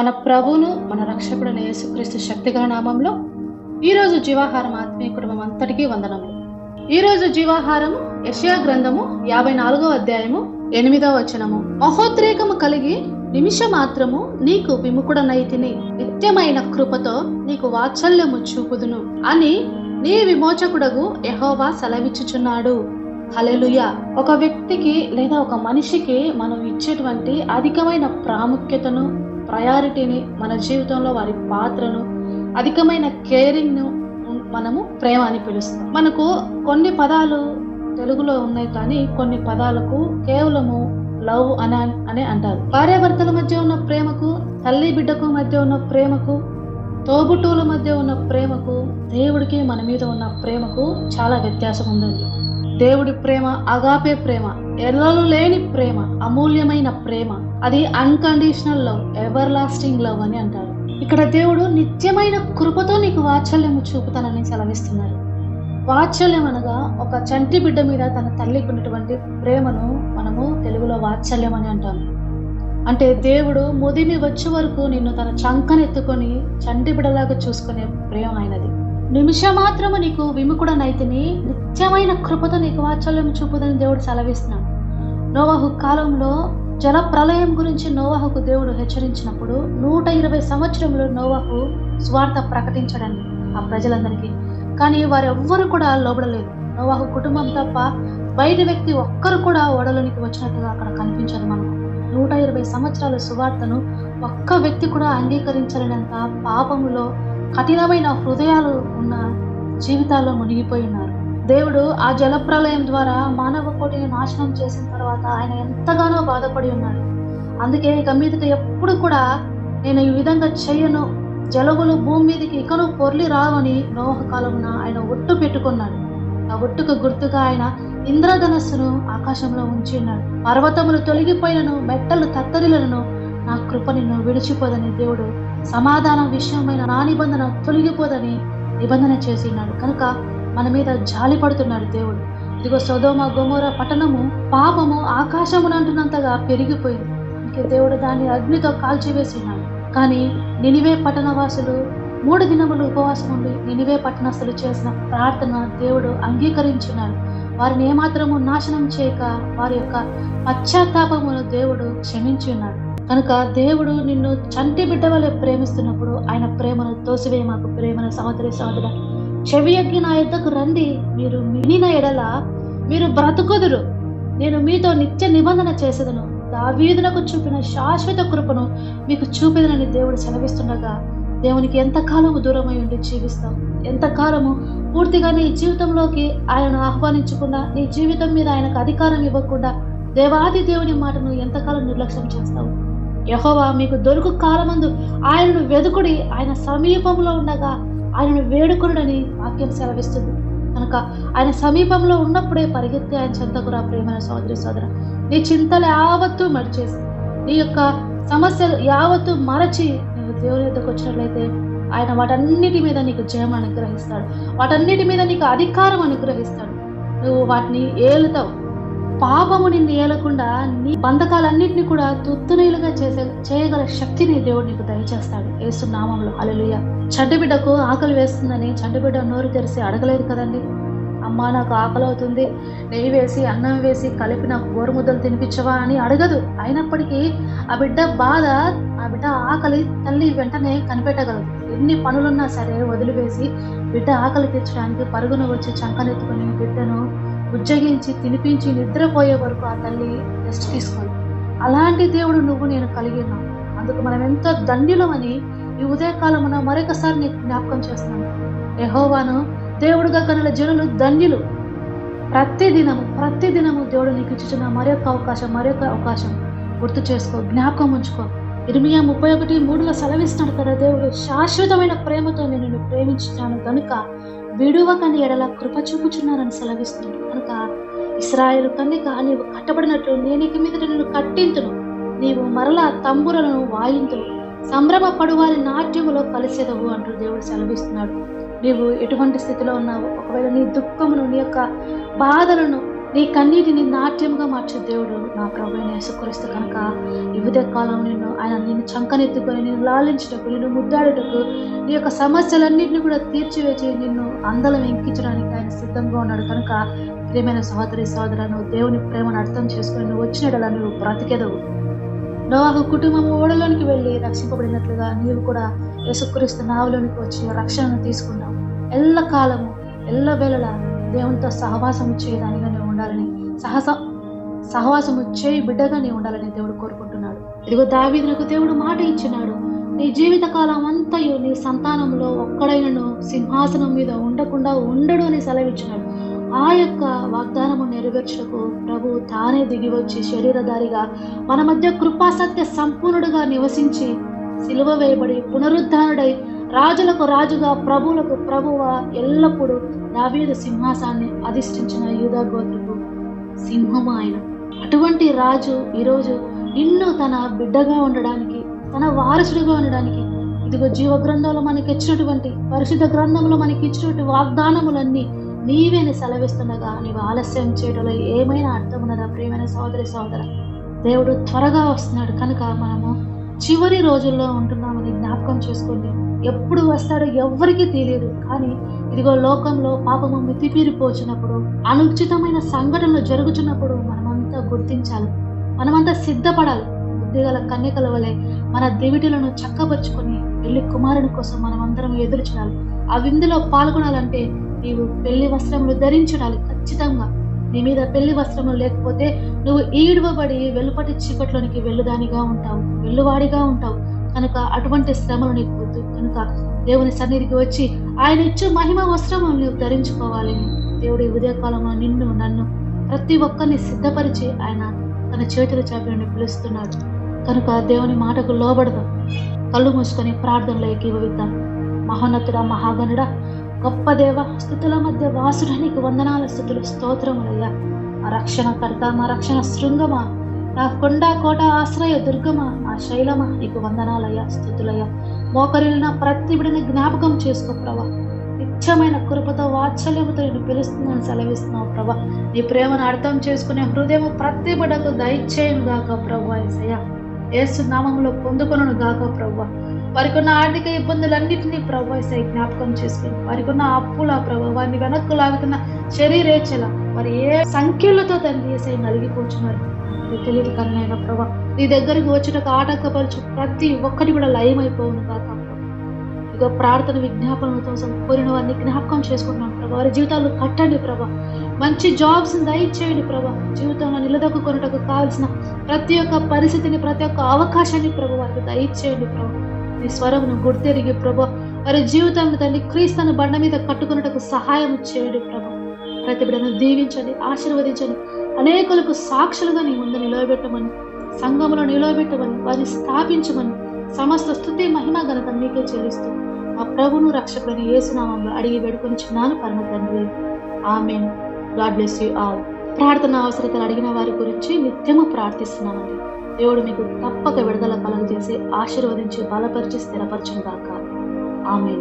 మన ప్రభువును మన రక్షకుడైన యేసుక్రీస్తు శక్తిగల నామంలో ఈరోజు జీవాహారం ఆత్మీయ కుటుంబం అంతటికీ వందనములు. ఈరోజు జీవాహారము యశయా గ్రంథము యాభై నాలుగో అధ్యాయము ఎనిమిదవ వచనము. మహోద్రేకము కలిగి నిమిష మాత్రము నీకు విముకుడనైతిని నిత్యమైన కృపతో నీకు వాత్సల్యము చూపుదును అని నీ విమోచకుడగు యహోవా సెలవిచ్చుచున్నాడు. హలెలుయ ఒక వ్యక్తికి లేదా ఒక మనిషికి మనం ఇచ్చేటువంటి అధికమైన ప్రాముఖ్యతను ప్రయారిటీని మన జీవితంలో వారి పాత్రను అధికమైన కేరింగ్ను మనము ప్రేమ అని పిలుస్తాం. మనకు కొన్ని పదాలు తెలుగులో ఉన్నాయి కానీ కొన్ని పదాలకు కేవలము లవ్ అని అనే అంటారు. భార్యాభర్తల మధ్య ఉన్న ప్రేమకు తల్లి బిడ్డకు మధ్య ఉన్న ప్రేమకు తోబుట్టువుల మధ్య ఉన్న ప్రేమకు దేవుడికి మన మీద ఉన్న ప్రేమకు చాలా వ్యత్యాసం ఉందండి. దేవుడి ప్రేమ అగాపే ప్రేమ ఎల్లలు లేని ప్రేమ అమూల్యమైన ప్రేమ. అది unconditional love everlasting love అని అంటారు. ఇక్కడ దేవుడు నిత్యమైన కృపతో నీకు వాత్సల్యము చూపుతానని సెలవిస్తున్నారు. వాత్సల్యం అనగా ఒక చంటి బిడ్డ మీద తన తల్లికి ఉన్నటువంటి ప్రేమను మనము తెలుగులో వాత్సల్యం అని అంటాము. అంటే దేవుడు ముదిమి వచ్చే వరకు నిన్ను తన చంకనెత్తుకొని చంటి బిడ్డలాగా చూసుకునే ప్రేమ అయినది నిమిషమాత్రము నీకు విముకుడనైతిని నిత్యమైన కృపతో నీకు వాత్సల్యం చూపుదని దేవుడు సెలవిస్తున్నాడు. నోవాహు కాలంలో జల ప్రళయం గురించి నోవాహుకు దేవుడు హెచ్చరించినప్పుడు నూట ఇరవై సంవత్సరంలో నోవాహు స్వార్థ ప్రకటించడండి ఆ ప్రజలందరికీ. కానీ వారెవ్వరు కూడా లోబడలేదు. నోవాహు కుటుంబం తప్ప బయట వ్యక్తి ఒక్కరు కూడా ఓడలోనికి వచ్చినట్టుగా అక్కడ కనిపించదు మనకు. నూట ఇరవై సంవత్సరాల సువార్తను ఒక్క వ్యక్తి కూడా అంగీకరించలేనంత పాపములో కఠినమైన హృదయాలు ఉన్న జీవితాల్లో మునిగిపోయి ఉన్నారు దేవుడు ఆ జలప్రలయం ద్వారా మానవ కోటిని నాశనం చేసిన తర్వాత ఆయన ఎంతగానో బాధపడి ఉన్నాడు. అందుకే ఇక మీదకి ఎప్పుడు కూడా నేను ఈ విధంగా చేయను. జలగులు భూమి మీదకి ఇకను పొర్లి రావని నోహ కాలమున ఆయన ఒట్టు పెట్టుకున్నాడు. ఆ ఒట్టుకు గుర్తుగా ఆయన ఇంద్రధనస్సును ఆకాశంలో ఉంచి ఉన్నాడు. పర్వతములు తొలగిపోయినను మెట్టలు తత్తరిలను నా కృప నిన్ను విడిచిపోదని దేవుడు సమాధానం విషయమైన నా నిబంధన తొలగిపోదని నిబంధన చేసి ఉన్నాడు కనుక మన మీద జాలి పడుతున్నాడు దేవుడు. ఇదిగో సొదోమ గోమోర పట్టణము పాపము ఆకాశమునంటున్నంతగా పెరిగిపోయింది. ఇంకే దేవుడు దాన్ని అగ్నితో కాల్చివేసి ఉన్నాడు కానీ నినివే పట్టణవాసులు మూడు దినములు ఉపవాసం ఉండి నినివే పట్టణస్థులు చేసిన ప్రార్థన దేవుడు అంగీకరించున్నాడు వారిని ఏమాత్రము నాశనం చేయక వారి యొక్క పశ్చాత్తాపమును దేవుడు క్షమించి ఉన్నాడు కనుక దేవుడు నిన్ను చంటి బిడ్డ వలె ప్రేమిస్తున్నప్పుడు ఆయన ప్రేమను తోసివే మాకు ప్రేమను సహోదరి సహోదర చెవి ఎక్కి నా యుద్ధకు రండి మీరు మినిన ఎడల మీరు బ్రతుకుదురు. నేను మీతో నిత్య నిబంధన చేసేదను. దావీదునకు చూపిన శాశ్వత కృపను మీకు చూపేదనని దేవుడు సెలవిస్తుండగా దేవునికి ఎంతకాలము దూరమై ఉండి జీవిస్తాం. ఎంతకాలము పూర్తిగా నీ జీవితంలోకి ఆయనను ఆహ్వానించకుండా నీ జీవితం మీద ఆయనకు అధికారం ఇవ్వకుండా దేవాది దేవుని మాటను ఎంతకాలం నిర్లక్ష్యం చేస్తావు? యహోవా మీకు దొరుకు కాలమందు ఆయనను వెదుకుడి ఆయన సమీపంలో ఉండగా ఆయనను వేడుకునుడని వాక్యం సెలవిస్తుంది. కనుక ఆయన సమీపంలో ఉన్నప్పుడే పరిగెత్తి ఆయన చెంతకురా ప్రేమ సోదరి సోదర. నీ చింతలు యావత్తు మరిచేసి నీ యొక్క సమస్యలు యావత్తు మరచి నువ్వు దేవుని ఎద్దకు వచ్చినట్లయితే ఆయన వాటన్నిటి మీద నీకు జయం అనుగ్రహిస్తాడు. వాటన్నిటి మీద నీకు అధికారం అనుగ్రహిస్తాడు. నువ్వు వాటిని ఏలుతావు. పాపము నిన్ను ఏలకుండా నీ బంధకాలన్నింటినీ కూడా తుత్తునీలుగా చేసే చేయగల శక్తిని దేవుడు నీకు దయచేస్తాడు. ఏసు నామంలో. అలలుయ చెడ్డబిడ్డకు ఆకలి వేస్తుందని చెడ్డబిడ్డ నోరు తెరిసి అడగలేదు కదండి. అమ్మా నాకు ఆకలి అవుతుంది. నెయ్యి వేసి అన్నం వేసి కలిపి నాకు గోరుముద్దలు తినిపించవా అని అడగదు. అయినప్పటికీ ఆ బిడ్డ బాధ ఆ బిడ్డ ఆకలి తల్లి వెంటనే కనిపెట్టగలదు. ఎన్ని పనులున్నా సరే వదిలివేసి బిడ్డ ఆకలి తీర్చడానికి పరుగున వచ్చి చంకనెత్తుకుని బిడ్డను ఉజ్జగించి తినిపించి నిద్రపోయే వరకు ఆ తల్లి రెస్ట్ తీసుకోండి అలాంటి దేవుడు నువ్వు నేను కలిగి అందుకు మనం ఎంతో దండ్యులమని ఈ ఉదయకాలమున మరొకసారి నీకు జ్ఞాపకం చేస్తున్నాను. యహోవాను దేవుడుగా కనుల జనులు ధన్యులు. ప్రతి దినము ప్రతి దినము దేవుడు నీకు ఇచ్చిన మరొక అవకాశం మరొక అవకాశం గుర్తు చేసుకో జ్ఞాపకం ఉంచుకో. ఇరిమియా ముప్పై ఒకటి మూడులో సెలవిస్తున్నాడు కదా దేవుడు శాశ్వతమైన ప్రేమతో నేను నిన్ను ప్రేమించాను కనుక విడువకని ఎడల కృప చూపుచున్నానని సెలవిస్తున్నాడు. కనుక ఇస్రాయేల్ కన్నిక నీవు కట్టబడినట్లు నేను ఇక మీద నిన్ను కట్టింతును. నీవు మరలా తంబురలను వాయింతును సంభ్రమ పడువారి నాట్యములో కలిసేదవు అంటూ దేవుడు సెలవిస్తున్నాడు. నీవు ఎటువంటి స్థితిలో ఉన్నావు ఒకవేళ నీ దుఃఖమును నీ యొక్క బాధలను నీ కన్నీటిని నాట్యంగా మార్చే దేవుడు నా ప్రభుని సుకరిస్తు యేసుక్రీస్తు కనుక ఈ కాలం నిన్ను ఆయన నిన్ను చంకనెత్తుకొని నిన్ను లాలించటకు నిన్ను ముద్దాడుటకు నీ యొక్క సమస్యలన్నింటినీ కూడా తీర్చివేసి నిన్ను అందలం ఎంకించడానికి ఆయన సిద్ధంగా ఉన్నాడు. కనుక ప్రియమైన సహోదరి సహోదర నువ్వు దేవుని ప్రేమను అర్థం చేసుకుని నువ్వు వచ్చినడలా నువ్వు బ్రతికెదవు. నోవాహు కుటుంబం ఓడలోనికి వెళ్ళి రక్షింపబడినట్లుగా నీవు కూడా యేసుక్రీస్తు నావులోనికి వచ్చి రక్షణను తీసుకున్నావు. ఎల్ల కాలము ఎల్ల వేళలా దేవునితో సహవాసము చేయదానిగా నువ్వు ఉండాలని సహస సహవాసము చేయి బిడ్డగా నీవు ఉండాలని దేవుడు కోరుకుంటున్నాడు. ఇదిగో దావీదునకు దేవుడు మాట ఇచ్చినాడు నీ జీవిత కాలం అంతయు నీ సంతానంలో ఒక్కడైనను సింహాసనం మీద ఉండకుండా ఉండడు అని సెలవిచ్చినాడు. ఆ యొక్క వాగ్దానము నెరవేర్చుటకు ప్రభు తానే దిగి వచ్చి శరీరధారిగా మన మధ్య కృపాసత్య సంపూర్ణుడుగా నివసించి సిలువ వేయబడి పునరుద్ధానుడై రాజులకు రాజుగా ప్రభువులకు ప్రభువ ఎల్లప్పుడూ దావీదు సింహాసాన్ని అధిష్ఠించిన యూదా గోత్రపు సింహము ఆయన. అటువంటి రాజు ఈరోజు నిన్ను తన బిడ్డగా ఉండడానికి తన వారసుడిగా ఉండడానికి ఇదిగో జీవ గ్రంథంలో మనకి ఇచ్చినటువంటి పరిశుద్ధ గ్రంథంలో మనకి ఇచ్చినటువంటి వాగ్దానములన్నీ నీవేని సెలవిస్తుండగా నీవు ఆలస్యం చేయడంలో ఏమైనా అర్థం ఉన్నదా ప్రియమైన సోదరి సోదర దేవుడు త్వరగా వస్తున్నాడు. కనుక మనము చివరి రోజుల్లో ఉంటున్నామని జ్ఞాపకం చేసుకోండి. ఎప్పుడు వస్తాడో ఎవ్వరికీ తెలియదు. కానీ ఇదిగో లోకంలో పాపము మితిపీరిపోచినప్పుడు అనుచితమైన సంఘటనలు జరుగుతున్నప్పుడు మనమంతా గుర్తించాలి. మనమంతా సిద్ధపడాలి. బుద్ధిగల కన్యకల వలె మన దివిటిలను చక్కపరుచుకొని వెళ్ళి కుమారుని కోసం మనమందరం ఎదురు చూడాలి. ఆ విందులో పాల్గొనాలంటే నీవు పెళ్ళి వస్త్రములు ధరించడాలి ఖచ్చితంగా. నీ మీద పెళ్ళి వస్త్రములు లేకపోతే నువ్వు ఈడువబడి వెలుపటి చీకట్లోనికి వెళ్ళుదానిగా ఉంటావు వెళ్ళువాడిగా ఉంటావు. కనుక అటువంటి శ్రమలు నీకు వద్దు. కనుక దేవుని సన్నిధికి వచ్చి ఆయన ఇచ్చే మహిమ వస్త్రములు నువ్వు ధరించుకోవాలని దేవుడి ఉదయకాలంలో నిన్ను నన్ను ప్రతి ఒక్కరిని సిద్ధపరిచి ఆయన తన చేతుల చాపి పిలుస్తున్నాడు. కనుక దేవుని మాటకు లోబడదాం. కళ్ళు మూసుకొని ప్రార్థనలో ఏకీభవిద్దాం మహోన్నతుడా మహాగణుడా గొప్ప దేవ స్థుతుల మధ్య వాసుడానికి వందనాల స్థుతులు స్తోత్రములయ్యా. మా రక్షణకర్త మా రక్షణ శృంగమా? నా కొండ కోట ఆశ్రయ దుర్గమా? నా శైలమా? నీకు వందనాలయ్యా స్థుతులయ్యా. మోకరిల్లిన ప్రతి బిడిని జ్ఞాపకం చేసుకో ప్రభా. నిత్యమైన కృపతో వాత్సల్యముతో నేను పిలుస్తున్నాను సెలవిస్తున్నావు ప్రభా. నీ ప్రేమను అర్థం చేసుకునే హృదయం ప్రతి బిడకు దయచేయను గాక ప్రభా ఏసయ్యా. ఏసు నామంలో పొందుకొనను గాక ప్రభా. వారికి ఉన్న ఆర్థిక ఇబ్బందులన్నింటినీ ప్రభు జ్ఞాపకం చేసుకుని వారికి ఉన్న అప్పుల ప్రభు వారిని వెనక్కు లాగుతున్న శరీరేచ్ఛల మరి ఏ సంఖ్యలతో తండ్రి ఏసై నలిగిపోతున్నారు తెలియదు కన్నైనా ప్రభా. నీ దగ్గరికి వచ్చుటకు ఆటంకపరచు ప్రతి ఒక్కటి కూడా లయమైపోవును కాక ఇక ప్రార్థన విజ్ఞాపనలతో కోరిన వారిని జ్ఞాపకం చేసుకుంటున్నాను ప్రభా. వారి జీవితాలు కట్టండి ప్రభా. మంచి జాబ్స్ దయచేయండి ప్రభా. జీవితంలో నిలదొక్కుకొనుటకు కావాల్సిన ప్రతి ఒక్క పరిస్థితిని ప్రతి ఒక్క అవకాశాన్ని ప్రభు వారికి దయచేయండి ప్రభు. నీ స్వరమును గుర్తెరిగి ప్రభు. వారి జీవితాన్ని తండ్రి క్రీస్తుని బండ మీద కట్టుకున్నటకు సహాయం చేయండి ప్రభు. ప్రతి బిడ్డను దీవించండి ఆశీర్వదించండి. అనేకులకు సాక్షులుగా నీ ముందు నిలవబెట్టమని సంఘములో నిలవబెట్టమని వారిని స్థాపించమని సమస్త స్థుతి మహిమ గనక మీకే చెల్లిస్తూ మా ప్రభును రక్షకుని ఏసునామంలో అడిగి వేడుకొని చిన్నాను పరమ తండ్రి. ఆమె గాడ్ బ్లెస్ యూ ఆల్. ప్రార్థన అవసరతలు అడిగిన వారి గురించి నిత్యము ప్రార్థిస్తున్నామండి. దేవుడు మీకు తప్పక విడుదల కలుగజేసి ఆశీర్వదించి బలపరిచి స్థిరపరచుగాక ఆమె